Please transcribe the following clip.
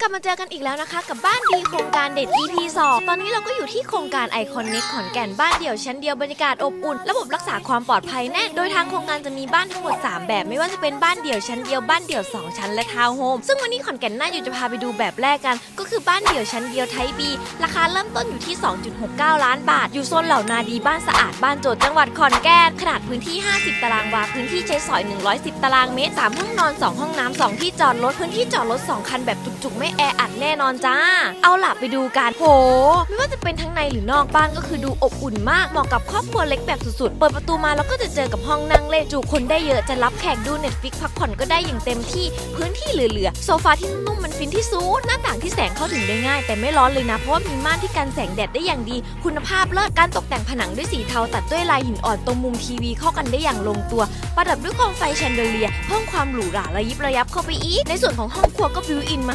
กลับมาเจอกันอีกแล้วนะคะ กับบ้านดีโครงการเด็ด EP 2 ตอนนี้เราก็อยู่ที่โครงการไอคอนเน็กขอนแก่นบ้านเดี่ยวชั้นเดียวบรรยากาศอบอุ่น ระบบรักษาความปลอดภัยแน่น โดยทางโครงการจะมีบ้านทั้งหมด 3 แบบ ไม่ว่าจะเป็นบ้านเดี่ยวชั้นเดียวบ้านเดี่ยว 2 ชั้นและทาวน์โฮมซึ่งวันนี้ขอนแก่นน่าอยู่จะพาไปดูแบบแรกกัน ก็คือบ้านเดี่ยวชั้นเดียวไทยบีราคาเริ่มต้นอยู่ที่ 2.69 ล้านบาท อยู่โซนเหล่านาดีบ้านสะอาดบ้านโจทย์จังหวัดขอนแก่นขนาดพื้นที่ 50 ตารางวาพื้นที่ใช้สอย 110 ตารางเมตร3ห้องนอน 2 ห้องน้ำ2ที่จอดรถพื้นที่จอดรถ2คันแบบจุกๆไม่แออัดแน่นอนจ้า เอาล่ะไปดูกันโห ไม่ว่าจะเป็นทั้งในหรือนอกบ้านก็คือดูอบอุ่นมากเหมาะกับครอบครัวเล็กแบบสุดๆ เปิดประตูมาแล้วก็จะเจอกับห้องนั่งเล่นจุคนได้เยอะจะรับแขกดูเน็ตฟิกพักผ่อนก็ได้อย่างเต็มที่พื้นที่เหลือๆโซฟาที่นุ่มๆมันฟินที่สุดหน้าต่างที่แสงเข้าถึงได้ง่าย แต่ไม่ร้อนเลยนะเพราะว่ามีม่านที่กันแสงแดดได้อย่างดี คุณภาพเลิศการตกแต่งผนังด้วยสีเทาตัดด้วยลายหินอ่อนตรงมุมทีวีเข้ากันได้อย่างลงตัว ประดับด้วยโคมไฟแชนเดอเลียเพิ่มความหรูหราระยิบระยับเข้าไปอีก ในส่วนของห้องครัวก็บิวอินมา